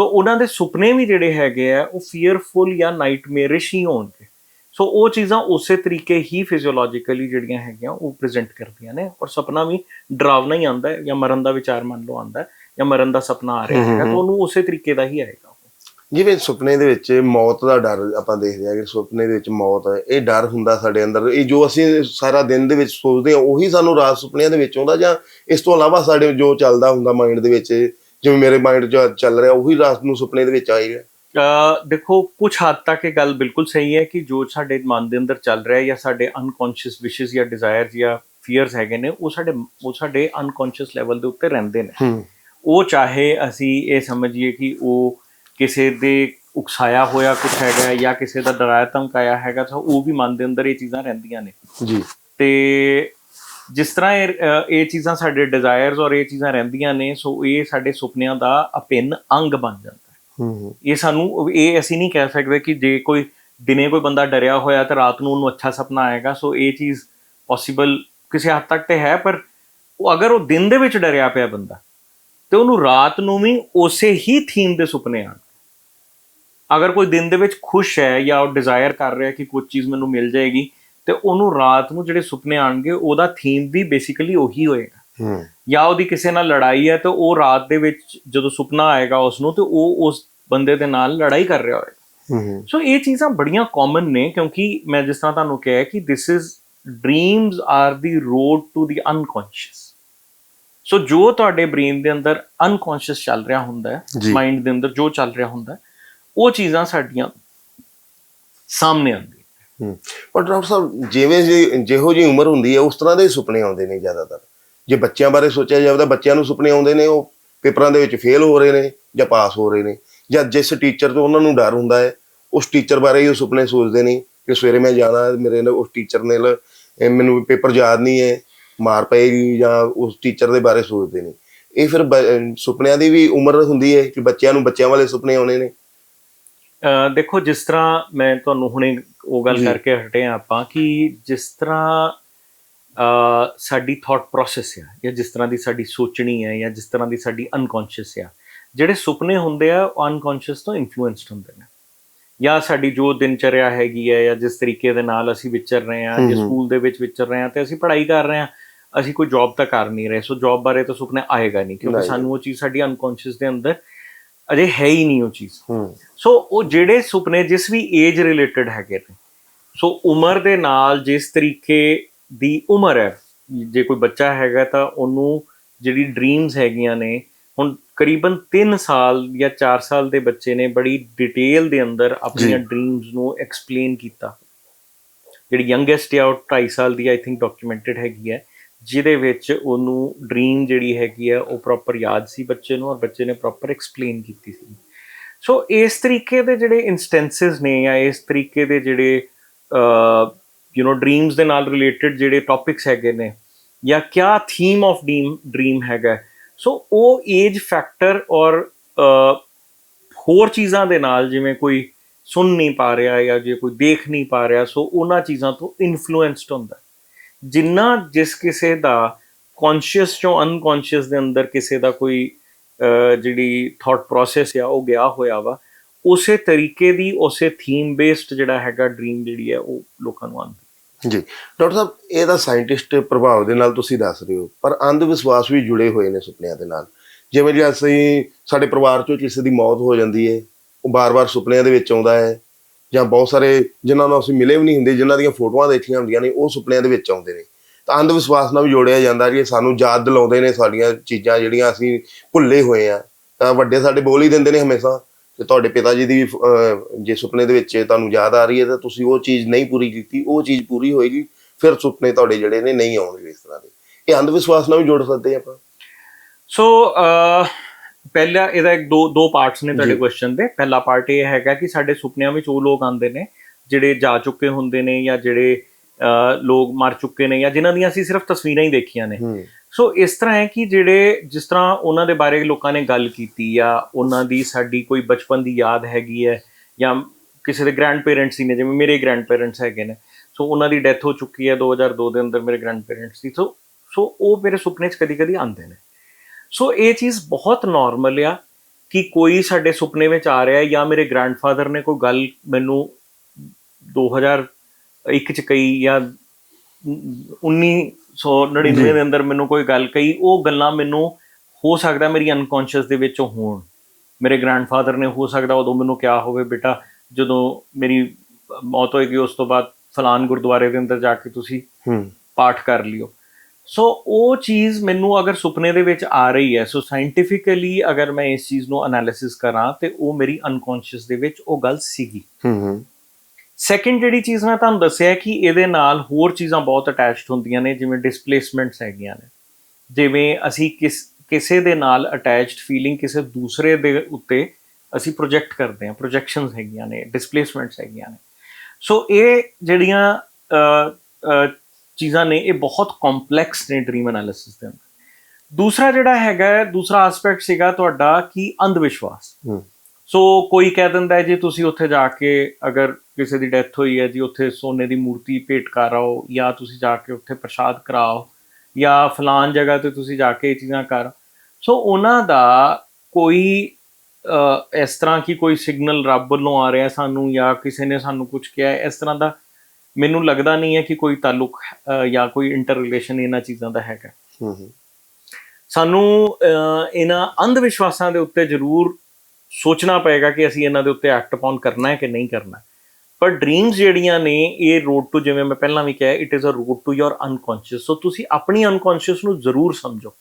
ਸੋ ਉਹਨਾਂ ਦੇ ਸੁਪਨੇ ਵੀ ਜਿਹੜੇ ਹੈਗੇ ਆ ਉਹ ਫੀਅਰਫੁਲ ਜਾਂ ਨਾਈਟਮੇਰਿਸ਼ ਹੀ ਹੋਣਗੇ। ਸੋ ਉਹ ਚੀਜ਼ਾਂ ਉਸੇ ਤਰੀਕੇ ਹੀ ਫਿਜ਼ੀਓਲੋਜੀਕਲੀ ਜਿਹੜੀਆਂ ਹੈਗੀਆਂ ਉਹ ਪ੍ਰੈਜ਼ੈਂਟ ਕਰਦੀਆਂ ਨੇ। ਔਰ ਸੁਪਨਾ ਵੀ ਡਰਾਵਨਾ ਹੀ ਆਂਦਾ ਹੈ ਜਾਂ ਮਰਨ ਦਾ ਵਿਚਾਰ ਮੰਨ ਲਓ ਆਂਦਾ ਜਾਂ ਮਰਨ ਦਾ ਸੁਪਨਾ ਆ ਰਿਹਾ ਹੈਗਾ ਤਾਂ ਉਹਨੂੰ ਉਸੇ ਤਰੀਕੇ ਦਾ ਹੀ ਆਏਗਾ। ਜਿਵੇਂ ਸੁਪਨੇ ਦੇ ਵਿੱਚ ਮੌਤ ਦਾ ਡਰ ਆਪਾਂ ਦੇਖਦੇ ਹਾਂ ਕਿ ਸੁਪਨੇ ਦੇ ਵਿੱਚ ਮੌਤ ਇਹ ਡਰ ਹੁੰਦਾ ਸਾਡੇ ਅੰਦਰ। ਇਹ ਜੋ ਅਸੀਂ ਸਾਰਾ ਦਿਨ ਦੇ ਵਿੱਚ ਸੋਚਦੇ ਹਾਂ ਉਹੀ ਸਾਨੂੰ ਰਾਤ ਸੁਪਨਿਆਂ ਦੇ ਵਿੱਚ ਆਉਂਦਾ ਜਾਂ ਇਸ ਤੋਂ ਇਲਾਵਾ ਸਾਡੇ ਜੋ ਚੱਲਦਾ ਹੁੰਦਾ ਮਾਈਂਡ ਦੇ ਵਿੱਚ ਜਿਵੇਂ ਮੇਰੇ ਮਾਈਂਡ 'ਚ ਚੱਲ ਰਿਹਾ ਉਹੀ ਰਾਤ ਨੂੰ ਸੁਪਨੇ ਦੇ ਵਿੱਚ ਆਏਗਾ ਅਹ ਦੇਖੋ ਕੁਝ ਹੱਦ ਤੱਕ ਇਹ ਗੱਲ ਬਿਲਕੁਲ ਸਹੀ ਹੈ ਕਿ ਜੋ ਸਾਡੇ ਮਨ ਦੇ ਅੰਦਰ ਚੱਲ ਰਿਹਾ ਹੈ ਜਾਂ ਸਾਡੇ ਅਨਕੌਂਸ਼ੀਅਸ ਵਿਸ਼ੇਸ ਜਾਂ ਡਿਜ਼ਾਇਰਸ ਜਾਂ ਫੀਅਰਸ ਹੈਗੇ ਨੇ ਉਹ ਸਾਡੇ ਉਹ ਸਾਡੇ ਅਨਕੌਂਸ਼ੀਅਸ ਲੈਵਲ ਦੇ ਉੱਤੇ ਰਹਿੰਦੇ ਨੇ। ਹੂੰ। ਉਹ ਚਾਹੇ ਅਸੀਂ ਇਹ ਸਮਝੀਏ ਕਿ ਉਹ ਕਿਸੇ ਦੇ ਉਕਸਾਇਆ ਹੋਇਆ ਕੁਝ ਹੈਗਾ ਹੈ ਜਾਂ ਕਿਸੇ ਦਾ ਡਰਾਇਆ ਧਮਕਾਇਆ ਹੈਗਾ ਤਾਂ ਉਹ ਵੀ ਮਨ ਦੇ ਅੰਦਰ ਇਹ ਚੀਜ਼ਾਂ ਰਹਿੰਦੀਆਂ ਨੇ। ਜੀ। ਤੇ ਜਿਸ ਤਰ੍ਹਾਂ ਇਹ ਇਹ ਚੀਜ਼ਾਂ ਸਾਡੇ ਡਿਜ਼ਾਇਰਸ ਔਰ ਇਹ ਚੀਜ਼ਾਂ ਰਹਿੰਦੀਆਂ ਨੇ ਸੋ ਇਹ ਸਾਡੇ ਸੁਪਨਿਆਂ ਦਾ ਅਪਿੰਨ ਅੰਗ ਬਣ ਜਾਂਦਾ ਹੈ। ਇਹ ਸਾਨੂੰ ਇਹ ਅਸੀਂ ਨਹੀਂ ਕਹਿ ਸਕਦੇ ਕਿ ਜੇ ਕੋਈ ਦਿਨੇ ਕੋਈ ਬੰਦਾ ਡਰਿਆ ਹੋਇਆ ਤਾਂ ਰਾਤ ਨੂੰ ਉਹਨੂੰ ਅੱਛਾ ਸੁਪਨਾ ਆਏਗਾ ਸੋ ਇਹ ਚੀਜ਼ ਪੋਸੀਬਲ ਕਿਸੇ ਹੱਦ ਤੱਕ ਤੇ ਹੈ ਪਰ ਉਹ ਅਗਰ ਉਹ ਦਿਨ ਦੇ ਵਿੱਚ ਡਰਿਆ ਪਿਆ ਬੰਦਾ ਤੇ ਉਹਨੂੰ ਰਾਤ ਨੂੰ ਵੀ ਉਸੇ ਹੀ ਥੀਮ ਦੇ ਸੁਪਨੇ ਆਣ ਅਗਰ ਕੋਈ ਦਿਨ ਦੇ ਵਿੱਚ ਖੁਸ਼ ਹੈ ਜਾਂ ਉਹ ਡਿਜ਼ਾਇਰ ਕਰ ਰਿਹਾ ਕਿ ਕੋਈ ਚੀਜ਼ ਮੈਨੂੰ ਮਿਲ ਜਾਏਗੀ ਤੇ ਉਹਨੂੰ ਰਾਤ ਨੂੰ ਜਿਹੜੇ ਸੁਪਨੇ ਆਣਗੇ ਉਹਦਾ ਥੀਮ ਵੀ ਬੇਸਿਕਲੀ ਉਹੀ ਹੋਏਗਾ। ਹੂੰ। ਜਾਂ ਉਹਦੀ ਕਿਸੇ ਨਾਲ ਲੜਾਈ ਹੈ ਤਾਂ ਉਹ ਰਾਤ ਦੇ ਵਿੱਚ ਜਦੋਂ ਸੁਪਨਾ ਆਏਗਾ ਉਸ ਨੂੰ ਤੇ ਉਹ ਉਸ ਬੰਦੇ ਦੇ ਨਾਲ ਲੜਾਈ ਕਰ ਰਿਹਾ ਹੋਏਗਾ। ਹੂੰ ਹੂੰ। ਸੋ ਇਹ ਚੀਜ਼ਾਂ ਬੜੀਆਂ ਕਾਮਨ ਨੇ ਕਿਉਂਕਿ ਮੈਂ ਜਿਸ ਤਰ੍ਹਾਂ ਤੁਹਾਨੂੰ ਕਿਹਾ ਕਿ this is dreams are the road to the unconscious so ਜੋ ਤੁਹਾਡੇ ਬ੍ਰੇਨ ਦੇ ਅੰਦਰ ਅਨਕੌਂਸ਼ੀਅਸ ਚੱਲ ਰਿਹਾ ਹੁੰਦਾ ਹੈ। ਮਾਈਂਡ ਦੇ ਅੰਦਰ ਜੋ ਚੱਲ ਰਿਹਾ ਹੁੰਦਾ ਹੈ ਉਹ ਚੀਜ਼ਾਂ ਸਾਡੀਆਂ ਸਾਹਮਣੇ ਆਉਂਦੀਆਂ। ਪਰ ਡਾਕਟਰ ਸਾਹਿਬ, ਜਿਵੇਂ ਜੀ, ਜਿਹੋ ਜੀ ਉਮਰ ਹੁੰਦੀ ਹੈ, ਉਸ ਤਰ੍ਹਾਂ ਦੇ ਸੁਪਨੇ ਆਉਂਦੇ ਨੇ ਜ਼ਿਆਦਾਤਰ। ਜੇ ਬੱਚਿਆਂ ਬਾਰੇ ਸੋਚਿਆ ਜਾਵੇ ਤਾਂ ਬੱਚਿਆਂ ਨੂੰ ਸੁਪਨੇ ਆਉਂਦੇ ਨੇ ਉਹ। ਪੇਪਰਾਂ ਦੇ ਵਿੱਚ ਫੇਲ ਹੋ ਰਹੇ ਨੇ ਜਾਂ ਪਾਸ ਹੋ ਰਹੇ ਨੇ। ਜਾਂ ਜਿਸ ਟੀਚਰ ਤੋਂ ਉਹਨਾਂ ਨੂੰ ਡਰ ਹੁੰਦਾ ਹੈ, ਉਸ ਟੀਚਰ ਬਾਰੇ ਹੀ ਉਹ ਸੁਪਨੇ ਸੋਚਦੇ ਨੇ ਕਿ ਸਵੇਰੇ ਮੈਂ ਜਾਣਾ, ਮੇਰੇ ਨਾਲ ਉਸ ਟੀਚਰ ਨੇ ਮੈਨੂੰ ਪੇਪਰ ਯਾਦ ਨਹੀਂ ਹੈ, ਮਾਰ ਪਏਗੀ ਜਾਂ ਉਸ ਟੀਚਰ ਦੇ ਬਾਰੇ ਸੋਚਦੇ ਨੇ। ਇਹ ਫਿਰ ਬ- ਸੁਪਨਿਆਂ ਦੀ ਵੀ ਉਮਰ ਹੁੰਦੀ ਹੈ ਕਿ ਬੱਚਿਆਂ ਨੂੰ ਬੱਚਿਆਂ ਵਾਲੇ ਸੁਪਨੇ ਆਉਣੇ ਨੇ। ਦੇਖੋ ਜਿਸ ਤਰ੍ਹਾਂ ਮੈਂ ਤੁਹਾਨੂੰ ਹੁਣੇ ਉਹ ਗੱਲ। ਕਰਕੇ ਹਟੇ ਹਾਂ ਆਪਾਂ ਕਿ ਜਿਸ ਤਰ੍ਹਾਂ ਸਾਡੀ ਥਾਟ ਪ੍ਰੋਸੈਸ ਹੈ ਜਾਂ ਜਿਸ ਤਰ੍ਹਾਂ ਦੀ ਸਾਡੀ ਸੋਚਣੀ ਹੈ ਜਾਂ ਜਿਸ ਤਰ੍ਹਾਂ ਦੀ ਸਾਡੀ ਅਨਕੌਂਸ਼ੀਅਸ ਹੈ ਜਿਹੜੇ ਸੁਪਨੇ ਹੁੰਦੇ ਆ ਉਹ ਅਨਕੌਂਸ਼ੀਅਸ ਤੋਂ ਇਨਫਲੂਐਂਸਡ ਹੁੰਦੇ ਨੇ ਜਾਂ ਸਾਡੀ ਜੋ ਦਿਨਚਰਿਆ ਹੈਗੀ ਹੈ ਜਾਂ ਜਿਸ ਤਰੀਕੇ ਦੇ ਨਾਲ ਅਸੀਂ ਵਿਚਰ ਰਹੇ ਹਾਂ ਜੇ। ਸਕੂਲ ਦੇ ਵਿੱਚ ਵਿਚਰ ਰਹੇ ਹਾਂ ਤੇ ਅਸੀਂ ਪੜ੍ਹਾਈ ਕਰ ਰਹੇ ਹਾਂ ਅਸੀਂ ਕੋਈ ਜੌਬ ਤਾਂ ਕਰ ਨਹੀਂ ਰਹੇ ਸੋ ਜੌਬ ਬਾਰੇ ਤਾਂ ਸੁਪਨੇ ਆਏਗਾ ਨਹੀਂ ਕਿਉਂਕਿ। ਸਾਨੂੰ ਉਹ ਚੀਜ਼ ਸਾਡੀ ਅਨਕੌਂਸ਼ੀਅਸ ਦੇ ਅੰਦਰ ਅਜੇ ਹੈ ਹੀ ਨਹੀਂ ਉਹ ਚੀਜ਼। ਹੂੰ। ਸੋ ਉਹ ਜਿਹੜੇ ਸੁਪਨੇ ਜਿਸ ਵੀ ਏਜ ਰਿਲੇਟਡ ਹੈਗੇ ਨੇ। ਸੋ ਉਮਰ ਦੇ ਨਾਲ ਜਿਸ ਤਰੀਕੇ ਦੀ ਉਮਰ ਹੈ ਜੇ ਕੋਈ ਬੱਚਾ ਹੈਗਾ ਤਾਂ ਉਹਨੂੰ ਜਿਹੜੀ ਡ੍ਰੀਮਸ ਹੈਗੀਆਂ ਨੇ ਹੁਣ ਕਰੀਬਨ 3 ਸਾਲ ਜਾਂ 4 ਸਾਲ ਦੇ ਬੱਚੇ ਨੇ ਬੜੀ ਡਿਟੇਲ ਦੇ ਅੰਦਰ ਆਪਣੀਆਂ ਡ੍ਰੀਮਸ ਨੂੰ ਐਕਸਪਲੇਨ ਕੀਤਾ। ਜਿਹੜੀ ਯੰਗੈਸਟ ਆ ਉਹ 2.5 ਸਾਲ ਦੀ ਆਈ ਥਿੰਕ ਡਾਕੂਮੈਂਟਡ ਹੈਗੀ ਹੈ। ਜਿਹਦੇ ਵਿੱਚ ਉਹਨੂੰ ਡ੍ਰੀਮ ਜਿਹੜੀ ਹੈਗੀ ਹੈ ਉਹ ਪ੍ਰੋਪਰ ਯਾਦ ਸੀ ਬੱਚੇ ਨੂੰ ਔਰ ਬੱਚੇ ਨੇ ਪ੍ਰੋਪਰ ਐਕਸਪਲੇਨ ਕੀਤੀ ਸੀ। ਸੋ ਇਸ ਤਰੀਕੇ ਦੇ ਜਿਹੜੇ ਇਨਸਟੈਂਸਸ ਨੇ ਜਾਂ ਇਸ ਤਰੀਕੇ ਦੇ ਜਿਹੜੇ ਯੂ نو ਡ੍ਰੀਮਸ ਦੇ ਨਾਲ ਰਿਲੇਟਡ ਜਿਹੜੇ ਟੌਪਿਕਸ ਹੈਗੇ ਨੇ ਜਾਂ ਕਿਆ ਥੀਮ ਆਫ ਡ੍ਰੀਮ ਡ੍ਰੀਮ ਹੈਗਾ। ਸੋ ਉਹ ਏਜ ਫੈਕਟਰ ਔਰ ਹੋਰ ਚੀਜ਼ਾਂ ਦੇ ਨਾਲ ਜਿਵੇਂ ਕੋਈ ਸੁਣ ਨਹੀਂ ਪਾ ਰਿਹਾ ਜਾਂ ਜੇ ਕੋਈ ਦੇਖ ਨਹੀਂ ਪਾ ਰਿਹਾ ਸੋ ਉਹਨਾਂ ਚੀਜ਼ਾਂ ਤੋਂ ਇਨਫਲੂਐਂਸਡ ਹੁੰਦਾ। ਜਿੰਨਾ ਜਿਸ ਕਿਸੇ ਦਾ ਕੌਨਸ਼ੀਅਸ ਚੋਂ ਅਨਕੌਨਸ਼ੀਅਸ ਦੇ ਅੰਦਰ ਕਿਸੇ ਦਾ ਕੋਈ ਜਿਹੜੀ ਥਾਟ ਪ੍ਰੋਸੈਸ ਆ, ਉਹ ਗਿਆ ਹੋਇਆ ਵਾ, ਉਸੇ ਤਰੀਕੇ ਦੀ, ਉਸੇ ਥੀਮ ਬੇਸਡ ਜਿਹੜਾ ਹੈਗਾ ਡ੍ਰੀਮ ਜਿਹੜੀ ਹੈ, ਉਹ ਲੋਕਾਂ ਨੂੰ ਆਉਂਦੀ। ਜੀ। ਡਾਕਟਰ ਸਾਹਿਬ, ਇਹ ਤਾਂ ਸਾਇੰਟਿਸਟ ਪ੍ਰਭਾਵ ਦੇ ਨਾਲ ਤੁਸੀਂ ਦੱਸ ਰਹੇ ਹੋ, ਪਰ ਅੰਧ ਵਿਸ਼ਵਾਸ ਵੀ ਜੁੜੇ ਹੋਏ ਨੇ ਸੁਪਨਿਆਂ ਦੇ ਨਾਲ। ਜਿਵੇਂ ਜੇ ਅਸੀਂ, ਸਾਡੇ ਪਰਿਵਾਰ ਚੋਂ ਕਿਸੇ ਦੀ ਮੌਤ ਹੋ ਜਾਂਦੀ ਹੈ, ਉਹ ਬਾਰ-ਬਾਰ ਸੁਪਨਿਆਂ ਦੇ ਵਿੱਚ ਆਉਂਦਾ ਹੈ ਜਾਂ ਬਹੁਤ ਸਾਰੇ ਜਿਨ੍ਹਾਂ ਨੂੰ ਅਸੀਂ ਮਿਲੇ ਵੀ ਨਹੀਂ ਹੁੰਦੇ ਜਿਨ੍ਹਾਂ ਦੀਆਂ ਫੋਟੋਆਂ ਦੇਖੀਆਂ ਹੁੰਦੀਆਂ ਨੇ ਉਹ ਸੁਪਨਿਆਂ ਦੇ ਵਿੱਚ ਆਉਂਦੇ ਨੇ। ਤਾਂ ਅੰਧ ਵਿਸ਼ਵਾਸ ਨਾਲ ਵੀ ਜੋੜਿਆ ਜਾਂਦਾ ਕਿ ਸਾਨੂੰ ਯਾਦ ਦਿਲਾਉਂਦੇ ਨੇ ਸਾਡੀਆਂ ਚੀਜ਼ਾਂ ਜਿਹੜੀਆਂ ਅਸੀਂ ਭੁੱਲੇ ਹੋਏ ਆ। ਤਾਂ ਵੱਡੇ ਸਾਡੇ ਬੋਲ ਹੀ ਦਿੰਦੇ ਨੇ ਹਮੇਸ਼ਾ ਕਿ ਤੁਹਾਡੇ ਪਿਤਾ ਜੀ ਦੀ ਵੀ, ਜੇ ਸੁਪਨੇ ਦੇ ਵਿੱਚ ਤੁਹਾਨੂੰ ਯਾਦ ਆ ਰਹੀ ਹੈ ਤਾਂ ਤੁਸੀਂ ਉਹ ਚੀਜ਼ ਨਹੀਂ ਪੂਰੀ ਕੀਤੀ ਉਹ ਚੀਜ਼ ਪੂਰੀ ਹੋਏਗੀ ਫਿਰ ਸੁਪਨੇ ਤੁਹਾਡੇ ਜਿਹੜੇ ਨੇ ਨਹੀਂ ਆਉਣਗੇ ਇਸ ਤਰ੍ਹਾਂ ਦੇ। ਇਹ ਅੰਧ ਵਿਸ਼ਵਾਸ ਨਾਲ ਵੀ ਜੋੜ ਸਕਦੇ ਆਪਾਂ। ਸੋ ਪਹਿਲਾ ਇਹਦਾ ਇੱਕ ਦੋ ਦੋ ਪਾਰਟਸ ਨੇ ਤੁਹਾਡੇ। ਕੁਐਸਚਨ ਦੇ। ਪਹਿਲਾ ਪਾਰਟ ਇਹ ਹੈਗਾ ਕਿ ਸਾਡੇ ਸੁਪਨਿਆਂ ਵਿੱਚ ਉਹ ਲੋਕ ਆਉਂਦੇ ਨੇ ਜਿਹੜੇ ਜਾ ਚੁੱਕੇ ਹੁੰਦੇ ਨੇ ਜਾਂ ਜਿਹੜੇ ਲੋਕ ਮਰ ਚੁੱਕੇ ਨੇ ਜਾਂ ਜਿਨ੍ਹਾਂ ਦੀਆਂ ਅਸੀਂ ਸਿਰਫ ਤਸਵੀਰਾਂ ਹੀ ਦੇਖੀਆਂ ਨੇ। ਸੋ ਇਸ ਤਰ੍ਹਾਂ ਹੈ ਕਿ ਜਿਹੜੇ ਜਿਸ ਤਰ੍ਹਾਂ ਉਹਨਾਂ ਦੇ ਬਾਰੇ ਲੋਕਾਂ ਨੇ ਗੱਲ ਕੀਤੀ ਜਾਂ ਉਹਨਾਂ ਦੀ ਸਾਡੀ ਕੋਈ ਬਚਪਨ ਦੀ ਯਾਦ ਹੈਗੀ ਹੈ ਜਾਂ ਕਿਸੇ ਦੇ ਗ੍ਰੈਂਡ ਪੇਰੈਂਟਸ ਹੀ ਨੇ ਜਿਵੇਂ ਮੇਰੇ ਗ੍ਰੈਂਡ ਪੇਰੈਂਟਸ ਹੈਗੇ ਨੇ। ਸੋ ਉਹਨਾਂ ਦੀ ਡੈਥ ਹੋ ਚੁੱਕੀ ਹੈ 2002 ਦੇ ਅੰਦਰ ਮੇਰੇ ਗ੍ਰੈਂਡ ਪੇਰੈਂਟਸ ਦੀ। ਸੋ ਸੋ ਉਹ ਮੇਰੇ ਸੁਪਨੇ 'ਚ ਕਦੀ-ਕਦੀ ਆਉਂਦੇ ਨੇ। ਸੋ ਇਹ ਚੀਜ਼ ਬਹੁਤ ਨਾਰਮਲ ਆ ਕਿ ਕੋਈ ਸਾਡੇ ਸੁਪਨੇ ਵਿੱਚ ਆ ਰਿਹਾ ਹੈ ਜਾਂ ਮੇਰੇ ਗ੍ਰੈਂਡਫਾਦਰ ਨੇ ਕੋਈ ਗੱਲ ਮੈਨੂੰ 2001 ਚ ਕਹੀ ਜਾਂ 1999 ਦੇ ਅੰਦਰ ਮੈਨੂੰ ਕੋਈ ਗੱਲ ਕਹੀ ਉਹ ਗੱਲਾਂ ਮੈਨੂੰ ਹੋ ਸਕਦਾ ਮੇਰੀ ਅਨਕੌਂਸ਼ੀਅਸ ਦੇ ਵਿੱਚ ਹੋਣ। ਮੇਰੇ ਗ੍ਰੈਂਡਫਾਦਰ ਨੇ ਹੋ ਸਕਦਾ ਉਦੋਂ ਮੈਨੂੰ ਕਿਹਾ ਹੋਵੇ ਬੇਟਾ ਜਦੋਂ ਮੇਰੀ ਮੌਤ ਹੋਏਗੀ ਉਸ ਤੋਂ ਬਾਅਦ ਫਲਾਨ ਗੁਰਦੁਆਰੇ ਦੇ ਅੰਦਰ ਜਾ ਕੇ ਤੁਸੀਂ ਪਾਠ ਕਰ ਲਿਓ। ਸੋ ਉਹ ਚੀਜ਼ ਮੈਨੂੰ ਅਗਰ ਸੁਪਨੇ ਦੇ ਵਿੱਚ ਆ ਰਹੀ ਹੈ ਸੋ ਸਾਇੰਟੀਫਿਕਲੀ ਅਗਰ ਮੈਂ ਇਸ ਚੀਜ਼ ਨੂੰ ਐਨਾਲਿਸਿਸ ਕਰਾਂ ਤੇ ਉਹ ਮੇਰੀ ਅਨਕੌਂਸ਼ੀਅਸ ਦੇ ਵਿੱਚ ਉਹ ਗੱਲ ਸੀਗੀ। ਹੂੰ ਹੂੰ। ਸੈਕੰਡ ਜਿਹੜੀ ਚੀਜ਼ ਮੈਂ ਤੁਹਾਨੂੰ ਦੱਸਿਆ ਕਿ ਇਹਦੇ ਨਾਲ ਹੋਰ ਚੀਜ਼ਾਂ ਬਹੁਤ ਅਟੈਚਡ ਹੁੰਦੀਆਂ ਨੇ ਜਿਵੇਂ ਡਿਸਪਲੇਸਮੈਂਟਸ ਹੈਗੀਆਂ ਨੇ। ਜਿਵੇਂ ਅਸੀਂ ਕਿਸ ਕਿਸੇ ਦੇ ਨਾਲ ਅਟੈਚਡ ਫੀਲਿੰਗ ਕਿਸੇ ਦੂਸਰੇ ਦੇ ਉੱਤੇ ਅਸੀਂ ਪ੍ਰੋਜੈਕਟ ਕਰਦੇ ਹਾਂ ਪ੍ਰੋਜੈਕਸ਼ਨਸ ਹੈਗੀਆਂ ਨੇ ਡਿਸਪਲੇਸਮੈਂਟਸ ਹੈਗੀਆਂ ਨੇ। ਸੋ ਇਹ ਜਿਹੜੀਆਂ ਚੀਜ਼ਾਂ ਨੇ ਇਹ ਬਹੁਤ ਕੰਪਲੈਕਸ ਨੇ ਡ੍ਰੀਮ ਐਨਾਲਿਸਿਸ ਦੇ ਅੰਦਰ। ਦੂਸਰਾ ਜਿਹੜਾ ਹੈਗਾ ਦੂਸਰਾ ਐਸਪੈਕਟ ਸੀਗਾ ਤੁਹਾਡਾ ਕਿ ਅੰਧ ਵਿਸ਼ਵਾਸ ਸੋ ਕੋਈ ਕਹਿ ਦਿੰਦਾ ਜੀ ਤੁਸੀਂ ਉੱਥੇ ਜਾ ਕੇ ਅਗਰ ਕਿਸੇ ਦੀ ਡੈਥ ਹੋਈ ਹੈ ਜੀ ਉੱਥੇ ਸੋਨੇ ਦੀ ਮੂਰਤੀ ਭੇਟ ਕਰ ਆਓ ਜਾਂ ਤੁਸੀਂ ਜਾ ਕੇ ਉੱਥੇ ਪ੍ਰਸ਼ਾਦ ਕਰਾਓ ਜਾਂ ਫਲਾਨ ਜਗ੍ਹਾ ਤੇ ਤੁਸੀਂ ਜਾ ਕੇ ਇਹ ਚੀਜ਼ਾਂ ਕਰ। ਸੋ ਉਹਨਾਂ ਦਾ ਕੋਈ ਇਸ ਤਰ੍ਹਾਂ ਕੀ ਕੋਈ ਸਿਗਨਲ ਰੱਬ ਵੱਲੋਂ ਆ ਰਿਹਾ ਸਾਨੂੰ ਜਾਂ ਕਿਸੇ ਨੇ ਸਾਨੂੰ ਕੁਝ ਕਿਹਾ ਇਸ ਤਰ੍ਹਾਂ ਦਾ ਮੈਨੂੰ ਲੱਗਦਾ ਨਹੀਂ ਹੈ ਕਿ ਕੋਈ ਤਾਲੁਕ ਜਾਂ ਕੋਈ ਇੰਟਰ ਰਿਲੇਸ਼ਨ ਇਹਨਾਂ ਚੀਜ਼ਾਂ ਦਾ ਹੈਗਾ। ਹੂੰ ਹੂੰ। ਸਾਨੂੰ ਇਹਨਾਂ ਅੰਧ ਵਿਸ਼ਵਾਸਾਂ ਦੇ ਉੱਤੇ ਜ਼ਰੂਰ ਸੋਚਣਾ ਪਏਗਾ ਕਿ ਅਸੀਂ ਇਹਨਾਂ ਦੇ ਉੱਤੇ ਐਕਟ ਅਪਨ ਕਰਨਾ ਹੈ ਕਿ ਨਹੀਂ ਕਰਨਾ। ਪਰ ਡ੍ਰੀਮਸ ਜਿਹੜੀਆਂ ਨੇ ਇਹ ਰੋਡ ਟੂ ਜਿਵੇਂ ਮੈਂ ਪਹਿਲਾਂ ਵੀ ਕਿਹਾ it is a road to your unconscious so ਤੁਸੀਂ ਆਪਣੀ ਅਨਕੌਂਸ਼ੀਅਸ ਨੂੰ ਜ਼ਰੂਰ ਸਮਝੋ।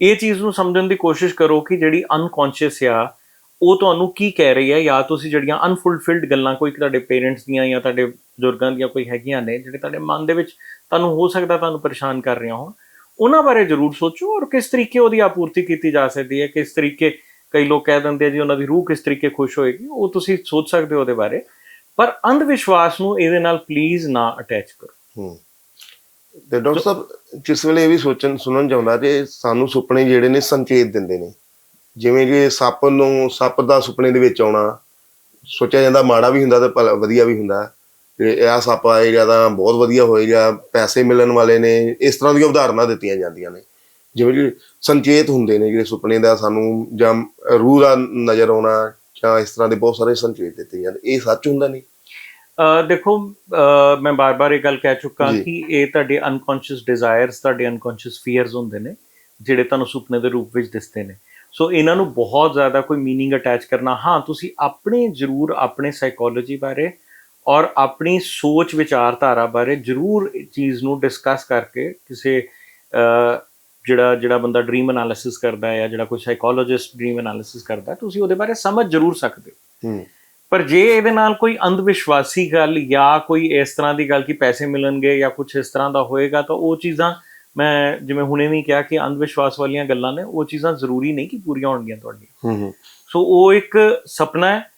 ਇਹ ਚੀਜ਼ ਨੂੰ ਸਮਝਣ ਦੀ ਕੋਸ਼ਿਸ਼ ਕਰੋ ਕਿ ਜਿਹੜੀ ਅਨਕੌਂਸ਼ੀਅਸ ਆ ਉਹ ਤੁਹਾਨੂੰ ਕੀ ਕਹਿ ਰਹੀ ਹੈ? ਜਾਂ ਤੁਸੀਂ ਜਿਹੜੀਆਂ ਅਨਫੁਲਫਿਲਡ ਗੱਲਾਂ ਕੋਈ ਤੁਹਾਡੇ ਪੇਰੈਂਟਸ ਦੀਆਂ ਜਾਂ ਤੁਹਾਡੇ ਬਜ਼ੁਰਗਾਂ ਦੀਆਂ ਕੋਈ ਹੈਗੀਆਂ ਨੇ ਜਿਹੜੇ ਤੁਹਾਡੇ ਮਨ ਦੇ ਵਿੱਚ ਤੁਹਾਨੂੰ ਹੋ ਸਕਦਾ ਤੁਹਾਨੂੰ ਪਰੇਸ਼ਾਨ ਕਰ ਰਹੀਆਂ ਹੋਣ ਉਹਨਾਂ ਬਾਰੇ ਜ਼ਰੂਰ ਸੋਚੋ ਔਰ ਕਿਸ ਤਰੀਕੇ ਉਹਦੀ ਆਪੂਰਤੀ ਕੀਤੀ ਜਾ ਸਕਦੀ ਹੈ? ਕਿਸ ਤਰੀਕੇ ਕਈ ਲੋਕ ਕਹਿ ਦਿੰਦੇ ਆ ਜੀ ਉਹਨਾਂ ਦੀ ਰੂਹ ਕਿਸ ਤਰੀਕੇ ਖੁਸ਼ ਹੋਏਗੀ? ਉਹ ਤੁਸੀਂ ਸੋਚ ਸਕਦੇ ਹੋ ਉਹਦੇ ਬਾਰੇ। ਪਰ ਅੰਧ ਵਿਸ਼ਵਾਸ ਨੂੰ ਇਹਦੇ ਨਾਲ ਪਲੀਜ਼ ਨਾ ਅਟੈਚ ਕਰੋ। ਹੂੰ। ਤੇ ਡਾਕਟਰ ਸਾਹਿਬ ਕਿਸ ਵੇਲੇ ਇਹ ਵੀ ਸੋਚਣ ਸੁਣਨ ਚਾਹੁੰਦਾ ਕਿ ਸਾਨੂੰ ਸੁਪਨੇ ਜਿਹੜੇ ਨੇ ਸੰਕੇਤ ਦਿੰਦੇ ਨੇ ਜਿਵੇਂ ਕਿ ਸੱਪ ਨੂੰ ਸੱਪ ਦਾ ਸੁਪਨੇ ਦੇ ਵਿੱਚ ਆਉਣਾ ਸੋਚਿਆ ਜਾਂਦਾ ਮਾੜਾ ਵੀ ਹੁੰਦਾ ਤੇ ਭਲਾ ਵਧੀਆ ਵੀ ਹੁੰਦਾ। ਤੇ ਇਹ ਸੱਪ ਆਏਗਾ ਤਾਂ ਬਹੁਤ ਵਧੀਆ ਹੋਏਗਾ ਪੈਸੇ ਮਿਲਣ ਵਾਲੇ ਨੇ ਇਸ ਤਰ੍ਹਾਂ ਦੀਆਂ ਉਦਾਹਰਨਾਂ ਦਿੱਤੀਆਂ ਜਾਂਦੀਆਂ ਨੇ। ਜਿਵੇਂ ਕਿ ਸੰਕੇਤ ਹੁੰਦੇ ਨੇ ਜਿਹੜੇ ਸੁਪਨੇ ਦਾ ਸਾਨੂੰ ਜਾਂ ਰੂਹ ਦਾ ਨਜ਼ਰ ਆਉਣਾ ਜਾਂ ਇਸ ਤਰ੍ਹਾਂ ਦੇ ਬਹੁਤ ਸਾਰੇ ਸੰਕੇਤ ਦਿੱਤੇ ਜਾਂਦੇ ਇਹ ਸੱਚ ਹੁੰਦਾ ਨਹੀਂ? ਦੇਖੋ ਮੈਂ ਬਾਰ-ਬਾਰ ਇਹ ਗੱਲ ਕਹਿ ਚੁੱਕਾ। ਕਿ ਇਹ ਤੁਹਾਡੇ ਅਨਕੌਂਸ਼ੀਅਸ ਡਿਜ਼ਾਇਰਸ ਤੁਹਾਡੇ ਅਨਕੌਂਸ਼ੀਅਸ ਫੀਅਰਸ ਹੁੰਦੇ ਨੇ ਜਿਹੜੇ ਤੁਹਾਨੂੰ ਸੁਪਨੇ ਦੇ ਰੂਪ ਵਿੱਚ ਦਿਸਦੇ ਨੇ। ਸੋ ਇਹਨਾਂ ਨੂੰ ਬਹੁਤ ਜ਼ਿਆਦਾ ਕੋਈ मीनिंग ਅਟੈਚ ਕਰਨਾ ਹਾਂ ਤੁਸੀਂ ਆਪਣੇ ਜ਼ਰੂਰ ਆਪਣੇ ਸਾਈਕੋਲੋਜੀ ਬਾਰੇ ਔਰ ਆਪਣੀ ਸੋਚ ਵਿਚਾਰਧਾਰਾ ਬਾਰੇ ਜ਼ਰੂਰ ਇਹ ਚੀਜ਼ ਨੂੰ ਡਿਸਕਸ ਕਰਕੇ ਕਿਸੇ ਅਹ, ਜਿਹੜਾ ਜਿਹੜਾ ਬੰਦਾ ਡ੍ਰੀਮ ਐਨਾਲਿਸਿਸ ਕਰਦਾ ਹੈ ਜਾਂ ਜਿਹੜਾ ਕੋਈ ਸਾਈਕੋਲੋਜਿਸਟ ਡ੍ਰੀਮ ਐਨਾਲਿਸਿਸ ਕਰਦਾ ਹੈ ਤੁਸੀਂ ਉਹਦੇ ਬਾਰੇ ਸਮਝ ਜ਼ਰੂਰ ਸਕਦੇ ਹੋ ਹੂੰ ਪਰ ਜੇ ਇਹਦੇ ਨਾਲ ਕੋਈ ਅੰਧ ਵਿਸ਼ਵਾਸੀ ਗੱਲ ਜਾਂ ਕੋਈ ਇਸ ਤਰ੍ਹਾਂ ਦੀ ਗੱਲ ਕਿ ਪੈਸੇ ਮਿਲਣਗੇ ਜਾਂ ਕੁਝ ਇਸ ਤਰ੍ਹਾਂ ਦਾ ਹੋਏਗਾ ਤਾਂ ਉਹ ਚੀਜ਼ਾਂ ਮੈਂ ਜਿਵੇਂ ਹੁਣੇ ਵੀ ਕਿਹਾ ਕਿ ਅੰਧ ਵਿਸ਼ਵਾਸ ਵਾਲੀਆਂ ਗੱਲਾਂ ਨੇ ਉਹ ਚੀਜ਼ਾਂ ਜ਼ਰੂਰੀ ਨਹੀਂ ਕਿ ਪੂਰੀਆਂ ਹੋਣਗੀਆਂ ਤੁਹਾਡੀਆਂ। ਹੂੰ ਹੂੰ। ਸੋ ਉਹ ਇੱਕ ਸੁਪਨਾ ਹੈ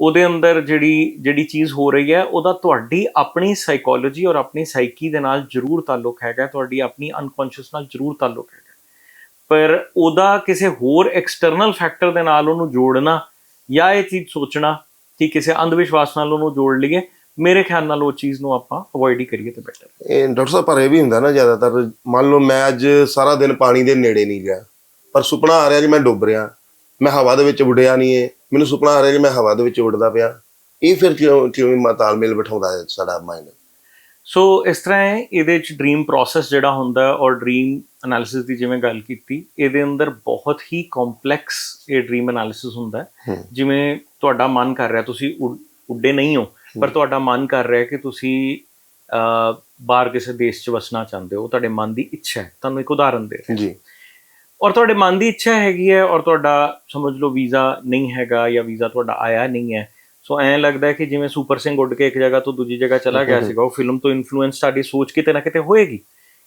ਉਹਦੇ ਅੰਦਰ ਜਿਹੜੀ ਜਿਹੜੀ ਚੀਜ਼ ਹੋ ਰਹੀ ਹੈ ਉਹਦਾ ਤੁਹਾਡੀ ਆਪਣੀ ਸਾਈਕੋਲੋਜੀ ਔਰ ਆਪਣੀ ਸਾਈਕੀ ਦੇ ਨਾਲ ਜ਼ਰੂਰ ਤਾਲੁਕ ਹੈਗਾ ਤੁਹਾਡੀ ਆਪਣੀ ਅਨਕੌਂਸ਼ੀਅਸ ਨਾਲ ਜ਼ਰੂਰ ਤਾਲੁਕ ਹੈਗਾ। ਪਰ ਉਹਦਾ ਕਿਸੇ ਹੋਰ ਐਕਸਟਰਨਲ ਫੈਕਟਰ ਦੇ ਨਾਲ ਉਹਨੂੰ ਜੋੜਨਾ ਜਾਂ ਇਹ ਚੀਜ਼ ਸੋਚਣਾ ਕਿ ਕਿਸੇ ਅੰਧ ਵਿਸ਼ਵਾਸ ਨਾਲ ਉਹਨੂੰ ਜੋੜ ਲਈਏ ਮੇਰੇ ਖਿਆਲ ਨਾਲ ਉਹ ਚੀਜ਼ ਨੂੰ ਆਪਾਂ ਅਵੋਇਡ ਹੀ ਕਰੀਏ ਤੇ ਬੈਟਰ ਇਹ ਡਾਕਟਰ ਸਾਹਿਬ ਪਰ ਇਹ ਵੀ ਹੁੰਦਾ ਨਾ ਜ਼ਿਆਦਾਤਰ ਮੰਨ ਲਓ ਮੈਂ ਅੱਜ ਸਾਰਾ ਦਿਨ ਪਾਣੀ ਦੇ ਨੇੜੇ ਨਹੀਂ ਗਿਆ ਪਰ ਸੁਪਨਾ ਆ ਰਿਹਾ ਕਿ ਮੈਂ ਡੁੱਬ ਰਿਹਾ ਮੈਂ ਹਵਾ ਦੇ ਵਿੱਚ ਉੱਡਿਆ ਨਹੀਂ ਏ ਮੈਨੂੰ ਸੁਪਨਾ ਆ ਰਿਹਾ ਕਿ ਮੈਂ ਹਵਾ ਦੇ ਵਿੱਚ ਉੱਡਦਾ ਪਿਆ। ਇਹ ਫਿਰ ਕਿਉਂ ਕਿਵੇਂ ਮਾ ਤਾਲਮੇਲ ਬਿਠਾਉਂਦਾ ਹੈ ਸਾਡਾ ਮਾਈਂਡ ਸੋ ਇਸ ਤਰ੍ਹਾਂ ਹੈ ਇਹਦੇ ਚ ਡ੍ਰੀਮ ਪ੍ਰੋਸੈਸ ਜਿਹੜਾ ਹੁੰਦਾ ਔਰ ਡ੍ਰੀਮ ਐਨਾਲਿਸਿਸ ਦੀ ਜਿਵੇਂ ਗੱਲ ਕੀਤੀ ਇਹਦੇ ਅੰਦਰ ਬਹੁਤ ਹੀ ਕੰਪਲੈਕਸ ਇਹ ਡ੍ਰੀਮ ਐਨਾਲਿਸਿਸ ਹੁੰਦਾ ਜਿਵੇਂ ਤੁਹਾਡਾ ਮਨ ਕਰ ਰਿਹਾ ਤੁਸੀਂ ਉੱਡੇ ਨਹੀਂ ਹੋ ਪਰ ਤੁਹਾਡਾ ਮਨ ਕਰ ਰਿਹਾ ਕਿ ਤੁਸੀਂ ਬਾਹਰ ਕਿਸੇ ਦੇਸ਼ 'ਚ ਵਸਣਾ ਚਾਹੁੰਦੇ ਹੋ ਤੁਹਾਡੇ ਮਨ ਦੀ ਇੱਛਾ ਹੈ। ਤੁਹਾਨੂੰ ਇੱਕ ਉਦਾਹਰਨ ਦੇ ਜੀ। ਔਰ ਤੁਹਾਡੇ ਮਨ ਦੀ ਇੱਛਾ ਹੈਗੀ ਹੈ ਔਰ ਤੁਹਾਡਾ ਸਮਝ ਲਓ ਵੀਜ਼ਾ ਨਹੀਂ ਹੈਗਾ ਜਾਂ ਵੀਜ਼ਾ ਤੁਹਾਡਾ ਆਇਆ ਨਹੀਂ ਹੈ। ਸੋ ਐਂ ਲੱਗਦਾ ਹੈ ਕਿ ਜਿਵੇਂ ਸੁਪਰ ਸਿੰਘ ਉੱਡ ਕੇ ਇੱਕ ਜਗ੍ਹਾ ਤੋਂ ਦੂਜੀ ਜਗ੍ਹਾ ਚਲਾ ਗਿਆ ਸੀਗਾ ਉਹ ਫਿਲਮ ਤੋਂ ਇਨਫਲੂਐਂਸ ਸਾਡੀ ਸੋਚ ਕਿਤੇ ਨਾ ਕਿਤੇ ਹੋਏਗੀ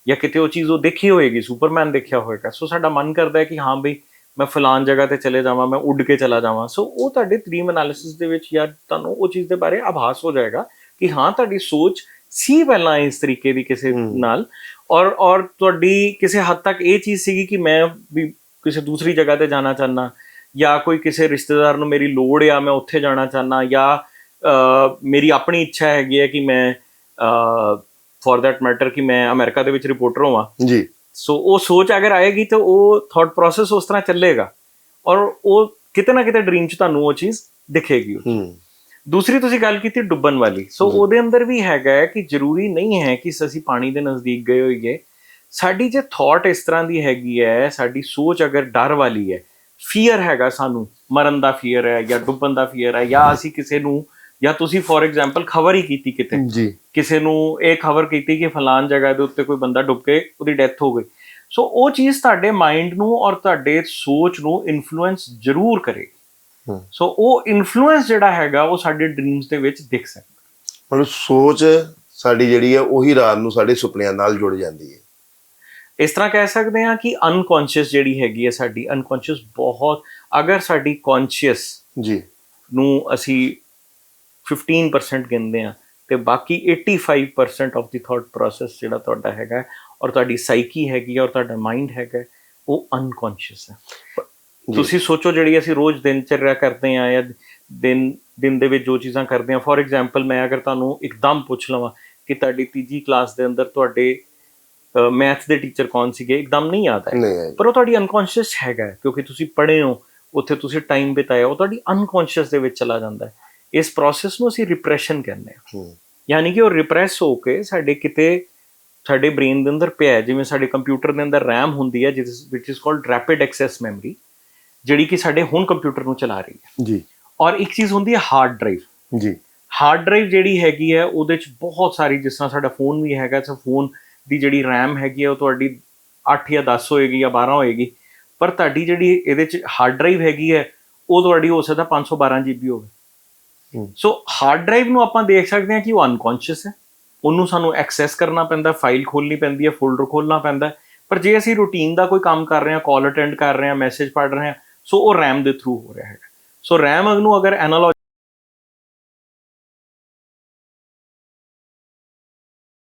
ਜਾਂ ਕਿਤੇ ਉਹ ਚੀਜ਼ ਉਹ ਦੇਖੀ ਹੋਏਗੀ ਸੁਪਰਮੈਨ ਦੇਖਿਆ ਹੋਏਗਾ। ਸੋ ਸਾਡਾ ਮਨ ਕਰਦਾ ਹੈ ਕਿ ਹਾਂ ਬਈ ਮੈਂ ਫਲਾਨ ਜਗ੍ਹਾ ਤੇ ਚਲੇ ਜਾਵਾਂ ਮੈਂ ਉੱਡ ਕੇ ਚਲਾ ਜਾਵਾਂ। ਸੋ ਉਹ ਤੁਹਾਡੇ ਡ੍ਰੀਮ ਐਨਾਲਿਸਿਸ ਦੇ ਵਿੱਚ ਜਾਂ ਤੁਹਾਨੂੰ ਉਹ ਚੀਜ਼ ਦੇ ਬਾਰੇ ਆਭਾਸ ਹੋ ਜਾਏਗਾ ਕਿ ਹਾਂ ਤੁਹਾਡੀ ਸੋਚ ਸੀ ਪਹਿਲਾਂ ਇਸ ਤਰੀਕੇ ਦੀ ਕਿਸੇ ਨਾਲ ਔਰ ਔਰ ਤੁਹਾਡੀ ਕਿਸੇ ਹੱਦ ਤੱਕ ਇਹ ਚੀਜ਼ ਸੀਗੀ ਕਿ ਮੈਂ ਵੀ ਕਿਸੇ ਦੂਸਰੀ ਜਗ੍ਹਾ ਤੇ ਜਾਣਾ ਚਾਹਨਾ ਜਾਂ ਕੋਈ ਕਿਸੇ ਰਿਸ਼ਤੇਦਾਰ ਨੂੰ ਮੇਰੀ ਲੋੜ ਆ ਮੈਂ ਉੱਥੇ ਜਾਣਾ ਚਾਹਨਾ ਜਾਂ ਮੇਰੀ ਆਪਣੀ ਇੱਛਾ ਹੈਗੀ ਹੈ ਕਿ ਮੈਂ ਫੋਰ ਦੈਟ ਮੈਟਰ ਕਿ ਮੈਂ ਅਮਰੀਕਾ ਦੇ ਵਿੱਚ ਰਿਪੋਰਟਰ ਹੋਵਾਂ। ਜੀ। ਸੋ ਉਹ ਸੋਚ ਅਗਰ ਆਏਗੀ ਤਾਂ ਉਹ ਥਾਟ ਪ੍ਰੋਸੈਸ ਉਸ ਤਰ੍ਹਾਂ ਚੱਲੇਗਾ। ਔਰ ਉਹ ਕਿਤੇ ਨਾ ਕਿਤੇ ਡ੍ਰੀਮ 'ਚ ਤੁਹਾਨੂੰ ਉਹ ਚੀਜ਼ ਦਿਖੇਗੀ ਹੂੰ। ਦੂਸਰੀ ਤੁਸੀਂ ਗੱਲ ਕੀਤੀ ਡੁੱਬਣ ਵਾਲੀ। ਸੋ ਉਹਦੇ ਅੰਦਰ ਵੀ ਹੈਗਾ ਹੈ ਕਿ ਜ਼ਰੂਰੀ ਨਹੀਂ ਹੈ ਕਿ ਅਸੀਂ ਪਾਣੀ ਦੇ ਨਜ਼ਦੀਕ ਗਏ ਹੋਈਏ। ਸਾਡੀ ਜੇ ਥਾਟ ਇਸ ਤਰ੍ਹਾਂ ਦੀ ਹੈਗੀ ਹੈ ਸਾਡੀ ਸੋਚ ਅਗਰ ਡਰ ਵਾਲੀ ਹੈ ਫੀਅਰ ਹੈਗਾ ਸਾਨੂੰ। ਮਰਨ ਦਾ ਫੀਅਰ ਹੈ ਜਾਂ ਡੁੱਬਣ ਦਾ ਫੀਅਰ ਹੈ ਜਾਂ ਅਸੀਂ ਕਿਸੇ ਨੂੰ ਜਾਂ ਤੁਸੀਂ ਫੋਰ ਐਗਜ਼ਾਮਪਲ ਖਬਰ ਹੀ ਕੀਤੀ ਕਿਤੇ। ਜੀ। ਕਿਸੇ ਨੂੰ ਇਹ ਖਬਰ ਕੀਤੀ ਕਿ ਫਲਾਨ ਜਗ੍ਹਾ ਦੇ ਉੱਤੇ ਕੋਈ ਬੰਦਾ ਡੁੱਬ ਕੇ ਉਹਦੀ ਡੈਥ ਹੋ ਗਈ। ਸੋ ਉਹ ਚੀਜ਼ ਤੁਹਾਡੇ ਮਾਈਂਡ ਨੂੰ ਔਰ ਤੁਹਾਡੇ ਸੋਚ ਨੂੰ ਇਨਫਲੂਐਂਸ ਜ਼ਰੂਰ ਕਰੇਗੀ। ਸੋ ਉਹ ਇਨਫਲੂਐਂਸ ਜਿਹੜਾ ਹੈਗਾ ਉਹ ਸਾਡੇ ਡ੍ਰੀਮਸ ਦੇ ਵਿੱਚ ਦਿਖ ਸਕਦਾ। ਮਤਲਬ ਸੋਚ ਸਾਡੀ ਜਿਹੜੀ ਹੈ ਉਹੀ ਰਾਤ ਨੂੰ ਸਾਡੇ ਸੁਪਨਿਆਂ ਨਾਲ ਜੁੜ ਜਾਂਦੀ ਹੈ। ਇਸ ਤਰ੍ਹਾਂ ਕਹਿ ਸਕਦੇ ਹਾਂ ਕਿ ਅਨਕੌਂਸ਼ੀਅਸ ਜਿਹੜੀ ਹੈਗੀ ਹੈ ਸਾਡੀ ਅਨਕੌਂਸ਼ੀਅਸ ਬਹੁਤ ਅਗਰ ਸਾਡੀ ਕੌਂਸ਼ੀਅਸ ਜੀ। ਨੂੰ ਅਸੀਂ 15% ਗਿਣਦੇ ਆ ਤੇ ਬਾਕੀ 85% ਆਫ ਦੀ ਥਾਟ ਪ੍ਰੋਸੈਸ ਜਿਹੜਾ ਤੁਹਾਡਾ ਹੈਗਾ ਔਰ ਤੁਹਾਡੀ ਸਾਈਕੀ ਹੈਗੀ ਔਰ ਤੁਹਾਡਾ ਮਾਈਂਡ ਹੈਗਾ ਉਹ ਅਨਕੌਂਸ਼ੀਅਸ ਹੈ। ਤੁਸੀਂ ਸੋਚੋ ਜਿਹੜੀ ਅਸੀਂ ਰੋਜ਼ ਦਿਨਚਰਿਆ ਕਰਦੇ ਆ ਜਾਂ ਦਿਨ ਦਿਨ ਦੇ ਵਿੱਚ ਜੋ ਚੀਜ਼ਾਂ ਕਰਦੇ ਆ ਫੋਰ ਐਗਜ਼ਾਮਪਲ ਮੈਂ ਅਗਰ ਤੁਹਾਨੂੰ ਇੱਕਦਮ ਪੁੱਛ ਲਵਾਂ ਕਿ ਤੁਹਾਡੀ ਤੀਜੀ ਕਲਾਸ ਦੇ ਅੰਦਰ ਤੁਹਾਡੇ ਮੈਥ ਦੇ ਟੀਚਰ ਕੌਣ ਸੀਗੇ ਇੱਕਦਮ ਨਹੀਂ ਯਾਦ ਹੈ ਪਰ ਉਹ ਤੁਹਾਡੀ ਅਨਕੌਂਸ਼ੀਅਸ ਹੈਗਾ ਕਿਉਂਕਿ ਤੁਸੀਂ ਪੜ੍ਹੇ ਹੋ ਉੱਥੇ ਤੁਸੀਂ ਟਾਈਮ ਬਿਤਾਇਆ ਉਹ ਤੁਹਾਡੀ ਅਨਕੌਂਸ਼ੀਅਸ ਦੇ ਵਿੱਚ ਚਲਾ ਜਾਂਦਾ ਹੈ। ਇਸ ਪ੍ਰੋਸੈਸ ਨੂੰ ਅਸੀਂ ਰਿਪਰੈਸ਼ਨ ਕਹਿੰਦੇ ਹਾਂ। ਯਾਨੀ ਕਿ ਉਹ ਰਿਪਰੈਸ ਹੋ ਕੇ ਸਾਡੇ ਕਿਤੇ ਸਾਡੇ ਬ੍ਰੇਨ ਦੇ ਅੰਦਰ ਪਿਆ। ਜਿਵੇਂ ਸਾਡੇ ਕੰਪਿਊਟਰ ਦੇ ਅੰਦਰ RAM ਹੁੰਦੀ ਹੈ ਜਿਸ ਵਿਚ is called rapid access memory ਜਿਹੜੀ ਕਿ ਸਾਡੇ ਹੁਣ ਕੰਪਿਊਟਰ ਨੂੰ ਚਲਾ ਰਹੀ ਹੈ। ਜੀ। ਔਰ ਇੱਕ ਚੀਜ਼ ਹੁੰਦੀ ਹੈ ਹਾਰਡ ਡਰਾਈਵ ਜੀ। ਹਾਰਡ ਡਰਾਈਵ ਜਿਹੜੀ ਹੈਗੀ ਹੈ ਉਹਦੇ ਚ ਬਹੁਤ ਸਾਰੀ ਜਿਸ ਤਰ੍ਹਾਂ ਸਾਡਾ ਫੋਨ ਵੀ ਹੈਗਾ ਸੋ ਫੋਨ ਦੀ ਜਿਹੜੀ RAM ਹੈਗੀ ਹੈ ਉਹ ਤੁਹਾਡੀ 8 ਜਾਂ 10 ਹੋਏਗੀ ਜਾਂ 12 ਹੋਏਗੀ ਪਰ ਤੁਹਾਡੀ ਜਿਹੜੀ ਇਹਦੇ ਚ ਹਾਰਡ ਡਰਾਈਵ ਹੈਗੀ ਹੈ ਉਹ ਤੁਹਾਡੀ ਹੋ ਸਕਦਾ 512 GB ਹੋਵੇ। ਸੋ ਹਾਰਡ ਡਰਾਈਵ ਨੂੰ ਆਪਾਂ ਦੇਖ ਸਕਦੇ ਹਾਂ ਕਿ ਉਹ ਅਨਕੌਂਸ਼ੀਅਸ ਹੈ। ਉਹਨੂੰ ਸਾਨੂੰ ਐਕਸੈਸ ਕਰਨਾ ਪੈਂਦਾ ਫਾਈਲ ਖੋਲਣੀ ਪੈਂਦੀ ਹੈ ਫੋਲਡਰ ਖੋਲਣਾ ਪੈਂਦਾ ਪਰ ਜੇ ਅਸੀਂ ਰੂਟੀਨ ਦਾ ਕੋਈ ਕੰਮ ਕਰ ਰਹੇ ਹਾਂ ਕਾਲ ਅਟੈਂਡ ਕਰ ਰਹੇ ਹਾਂ ਮੈਸੇਜ ਪੜ੍ਹ ਰਹੇ ਹਾਂ ਸੋ ਉਹ RAM ਦੇ ਥਰੂ ਹੋ ਰਿਹਾ ਹੈ ਸੋ RAM ਨੂੰ ਅਗਰ ਐਨਾਲੋਜੀ